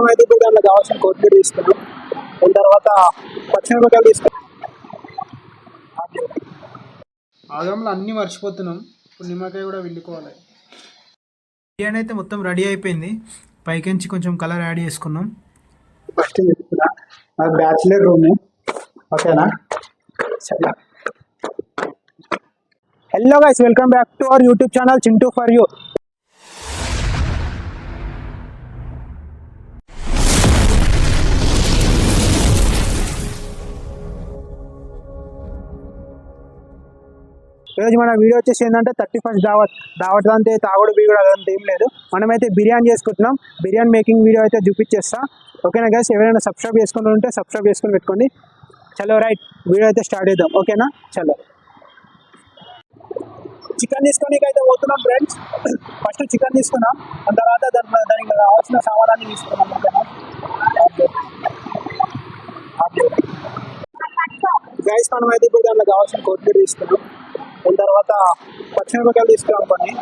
మనం అయితే దాంట్లో కావాల్సిన కొత్తిమీర తీసుకున్నాం దాని తర్వాత పచ్చిమిరపకాయలు తీసుకున్నాం ఆగంలో అన్నీ మర్చిపోతున్నాం. ఇప్పుడు నిమ్మకాయ కూడా పిండుకోవాలి బిర్యానీ అయితే మొత్తం రెడీ అయిపోయింది. పైకించి కొంచెం కలర్ యాడ్ చేసుకున్నాం. ఫస్ట్ చెప్తున్నా అది బ్యాచిలర్ రూమ్ ఓకేనా? సరే hello guys welcome back to our YouTube channel Chintu for you. ఈరోజు మన వీడియో వచ్చేసి ఏంటంటే థర్టీ ఫస్ట్ దావత్ దావత్ అంతే తాగుడు బీగుడు అదంతా ఏం లేదు. మనమైతే బిర్యానీ చేసుకుంటున్నాం. బిర్యానీ మేకింగ్ వీడియో అయితే చూపించేస్తా. ఓకేనా గైస్ ఎవరైనా సబ్స్క్రైబ్ చేసుకుని ఉంటే సబ్స్క్రైబ్ చేసుకొని పెట్టుకోండి. చలో రైట్ వీడియో అయితే స్టార్ట్ చేద్దాం. ఓకేనా? చలో. చికెన్ తీసుకొని అయితే పోతున్నాం ఫ్రెండ్స్ ఫస్ట్ చికెన్ తీసుకున్నాం. ఆ తర్వాత దాని దానికి కావాల్సిన సామానాన్ని తీసుకున్నాం. ఓకేనా? గైస్ మనం అయితే ఇప్పుడు దాంట్లో కావాల్సిన కొత్తిమీర తీసుకున్నాం. దాని తర్వాత పచ్చిమిరపకాయలు తీసుకున్నాం కొన్ని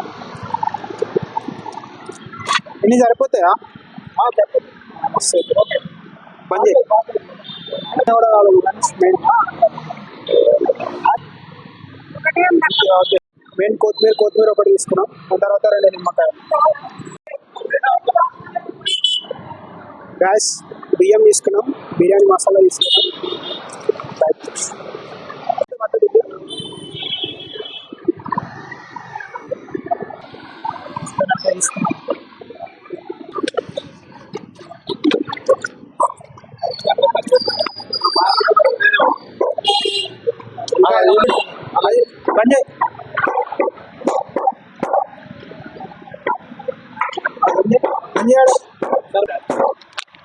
ఇన్ని సరిపోతాయా? ఓకే. చేయి. కూడా ఓకే మెయిన్ కొత్తిమీర కొత్తిమీర ఒకటి తీసుకున్నాం. దాని తర్వాత రెండు నిమ్మకాయలు. గ్యాస్ బియ్యం తీసుకున్నాం. బిర్యానీ మసాలా తీసుకున్నాం. అది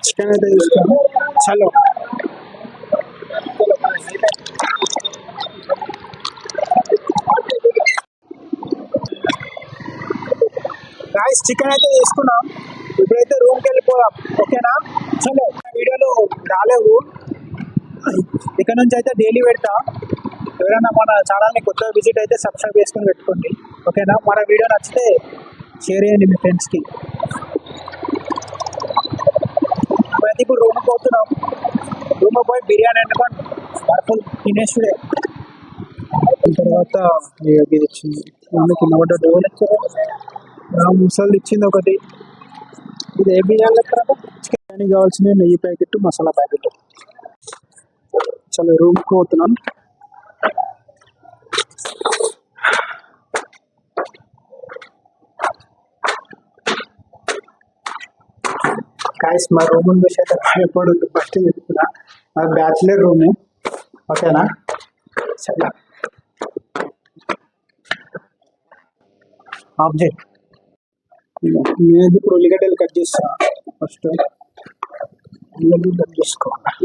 చికెన్ అయితే తీసుకున్నాం చలో. గాయస్ చికెన్ అయితే తీసుకున్నాం. ఇప్పుడైతే రూమ్కి వెళ్ళిపోదాం. ఓకేనా? చలో. వీడియోలో రాలేవు. ఇక్కడ నుంచి అయితే డైలీ పెడతా. ఎవరైనా మన ఛానల్ని కొత్తగా విజిట్ అయితే సబ్స్క్రైబ్ చేసుకొని పెట్టుకోండి. ఓకేనా? మన వీడియో నచ్చితే షేర్ చేయండి మీ ఫ్రెండ్స్కి అయితే ఇప్పుడు రూమ్కి పోతున్నాం. రూమ్ పోయి బిర్యానీ వండుకొని వర్ఫుల్ తినేసుడే తర్వాత ఇది ఇచ్చింది మమ్మీ కింద పడ్డ డోర్ ఇచ్చారు ముసలి ఇచ్చింది ఒకటి. ఇది ఏ బిర్యానీ లెక్క బిర్యానీ కావాల్సిన నెయ్యి ప్యాకెట్ మసాలా ప్యాకెట్. చాలా రూమ్కి పోతున్నాం. కాయస్ మా రూమ్ చూసి అయితే భయపడద్దు ఫస్ట్ చెప్తున్నా మా బ్యాచిలర్ రూమ్ ఓకేనా సరే ఆబ్జెక్ట్ నేను ఇప్పుడు ఉల్లిగడ్డలు కట్ చేస్తా? ఫస్ట్ ఉల్లిగడ్డలు కట్ చేసుకోవాలి?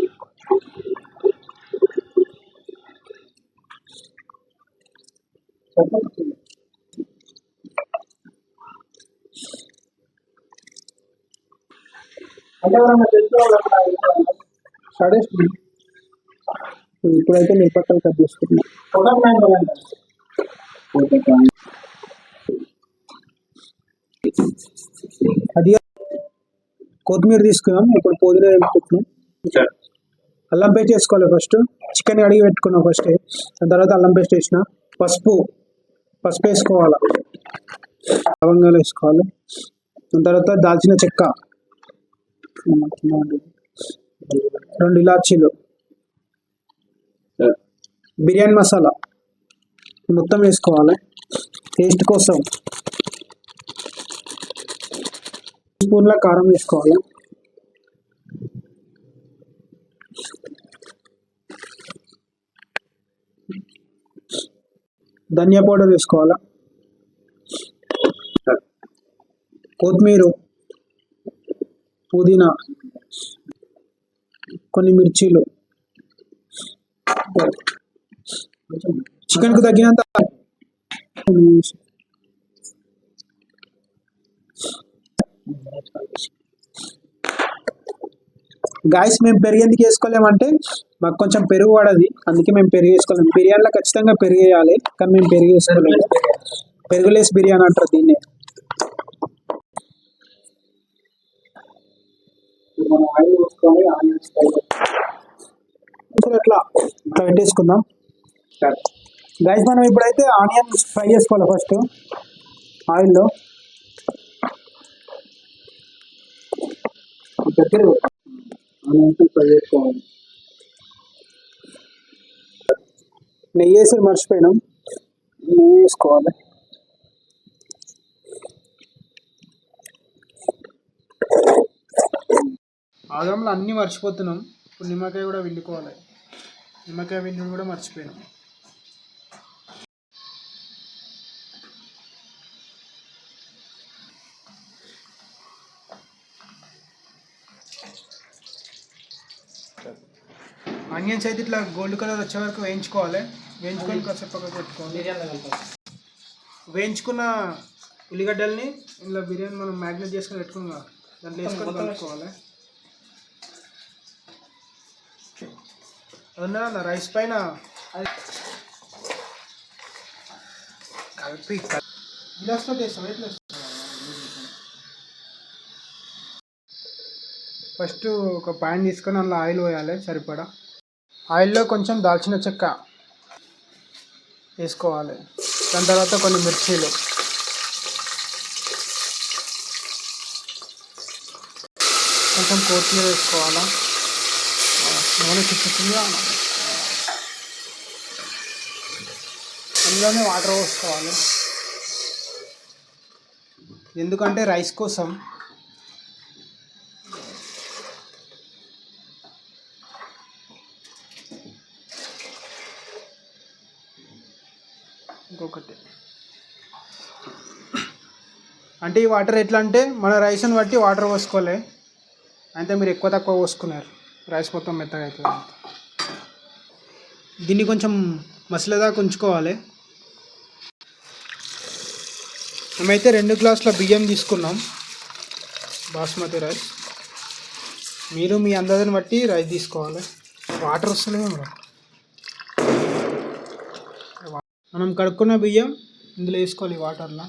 సడేస్తుంది ఇప్పుడైతే మిరపకాయలు కట్ చేసుకుంటున్నా అది కొత్తిమీర తీసుకున్నాం ఇప్పుడు పుదీనా వేసుకుంటున్నాం అల్లం పేస్ట్ వేసుకోవాలి ఫస్ట్ చికెన్ కడిగి పెట్టుకున్నాం ఫస్ట్ దాని తర్వాత అల్లం పేస్ట్ వేసిన పసుపు. పసుపు వేసుకోవాలి? లవంగాలు వేసుకోవాలి. దాని తర్వాత దాల్చిన చెక్క. రెండు ఇలాచీలు. బిర్యానీ మసాలా. మొత్తం వేసుకోవాలి. టేస్ట్ కోసం. స్పూన్ల కారం వేసుకోవాలి. ధనియా పౌడర్ వేసుకోవాలా? కొత్తిమీర. పుదీనా కొన్ని మిర్చీలు. చికెన్కు తగినంత గాయస్ మేము పెరుగు ఎందుకు వేసుకోలేమంటే మాకు కొంచెం పెరుగు పడది. అందుకే మేము పెరుగు వేసుకోలేము బిర్యానీలో ఖచ్చితంగా పెరుగు వేయాలి కానీ మేము పెరుగు వేసుకోలేము పెరుగులేసి బిర్యానీ అంటారు దీన్ని. మనం ఆయిల్ పోసుకొని ఆనియన్స్ సో అట్లా పెట్టేసుకుందాం గైస్ మనం ఇప్పుడైతే ఆనియన్స్ ఫ్రై చేసుకోవాలి ఫస్ట్. ఆయిల్లో. దగ్గర ఆనియన్స్ ఫ్రై చేసుకోవాలి. నెయ్యి వేసి మర్చిపోయినాం. నెయ్యి వేసుకోవాలి. ఆగంలో అన్నీ మర్చిపోతున్నాం. ఇప్పుడు నిమ్మకాయ కూడా పిండుకోవాలి. నిమ్మకాయ పిండి కూడా మర్చిపోయినాం. ఆనియన్స్ అయితే ఇట్లా గోల్డ్ కలర్ వచ్చే వరకు వేయించుకోవాలి. వేయించుకొని కాసేపు పక్కకు పెట్టుకోవాలి. వేయించుకున్న ఉల్లిగడ్డల్ని ఇలా బిర్యానీ మనం మ్యాగ్నేట్ చేసుకొని పెట్టుకున్నాం దాంట్లో వేసుకొని కలుపుకోవాలి. అవునా నా రైస్ పైన. కలిపి గిలాస్లో వేస్తాం ఎట్లా ఫస్ట్ ఒక పాన్ తీసుకొని అందులో ఆయిల్ పోయాలి సరిపడా. ఆయిల్లో కొంచెం దాల్చిన చెక్క వేసుకోవాలి. దాని తర్వాత కొన్ని మిర్చీలు. కొంచెం కొత్తిమీర వేసుకోవాలా? నూనె అందులోనే వాటర్ పోసుకోవాలి. ఎందుకంటే రైస్ కోసం ఇంకొకటి. అంటే ఈ వాటర్ ఎట్లా అంటే మన రైస్ని బట్టి వాటర్ పోసుకోవాలి. అంటే మీరు ఎక్కువ తక్కువ పోసుకున్నారు. రైస్ మొత్తం మెత్తగా అవుతుంది దీన్ని కొంచెం మసలేదాకా ఉంచుకోవాలి మేమైతే రెండు గ్లాసుల బియ్యం తీసుకున్నాం. బాస్మతి రైస్. మీరు మీ అందాజను బట్టి రైస్ తీసుకోవాలి. వాటర్ వస్తలేమో మనం కడుక్కున్న బియ్యం ఇందులో వేసుకోవాలి వాటర్లో.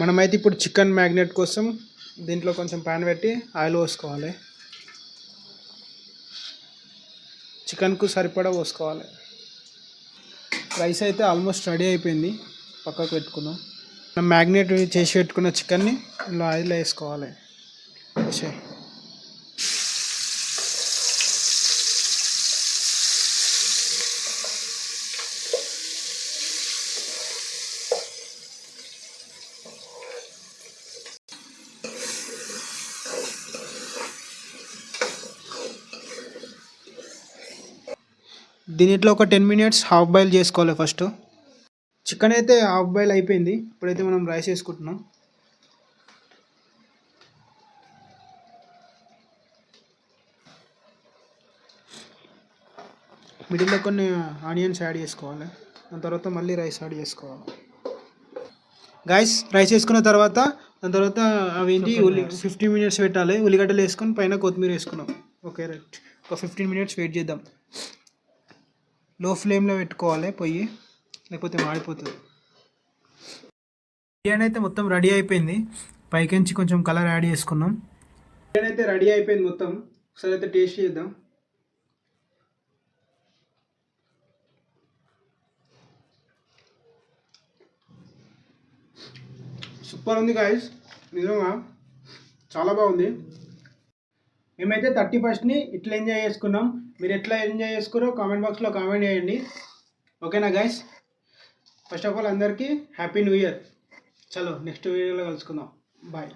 మనమైతే ఇప్పుడు చికెన్ మ్యాగ్నెట్ కోసం దీంట్లో కొంచెం ప్యాన్ పెట్టి ఆయిల్ పోసుకోవాలి. చికెన్కు సరిపడా పోసుకోవాలి. రైస్ అయితే ఆల్మోస్ట్ రెడీ అయిపోయింది. పక్కకు పెట్టుకున్నాం మనం మ్యాగ్నెట్ చేసి పెట్టుకున్న చికెన్ని ఇలా ఆయిల్లో వేసుకోవాలి. దీనిట్లో ఒక టెన్ మినిట్స్ హాఫ్ బాయిల్ చేసుకోవాలి ఫస్ట్. చికెన్ అయితే హాఫ్ బాయిల్ అయిపోయింది. ఇప్పుడైతే మనం రైస్ వేసుకుంటున్నాం. మిడిల్లో కొన్ని ఆనియన్స్ యాడ్ చేసుకోవాలి. దాని తర్వాత మళ్ళీ రైస్ యాడ్ చేసుకోవాలి. గాయస్ రైస్ వేసుకున్న తర్వాత దాని తర్వాత అవి ఏంటి ఉల్లి ఫిఫ్టీన్ మినిట్స్ పెట్టాలి. ఉల్లిగడ్డలు వేసుకొని పైన కొత్తిమీర వేసుకున్నాం. Okay right. ఒక ఫిఫ్టీన్ మినిట్స్ వెయిట్ చేద్దాం. లో ఫ్లేమ్లో పెట్టుకోవాలి పొయ్యి లేకపోతే మాడిపోతుంది. బిర్యానీ అయితే మొత్తం రెడీ అయిపోయింది. పైకించి కొంచెం కలర్ యాడ్ చేసుకున్నాం. బిర్యానీ అయితే రెడీ అయిపోయింది మొత్తం. ఒకసారి అయితే టేస్ట్ చేద్దాం. సూపర్ ఉంది గాయస్ నిజంగా చాలా బాగుంది. మేమైతే థర్టీ ఫస్ట్ని ఇట్లా ఎంజాయ్ చేసుకున్నాం. మీరు ఎట్లా ఎంజాయ్ చేసుకోరో కామెంట్ బాక్స్లో కామెంట్ చేయండి. ఓకేనా గైస్ ఫస్ట్ ఆఫ్ ఆల్ అందరికీ హ్యాపీ న్యూ ఇయర్ చలో నెక్స్ట్ వీడియోలో కలుసుకుందాం. బాయ్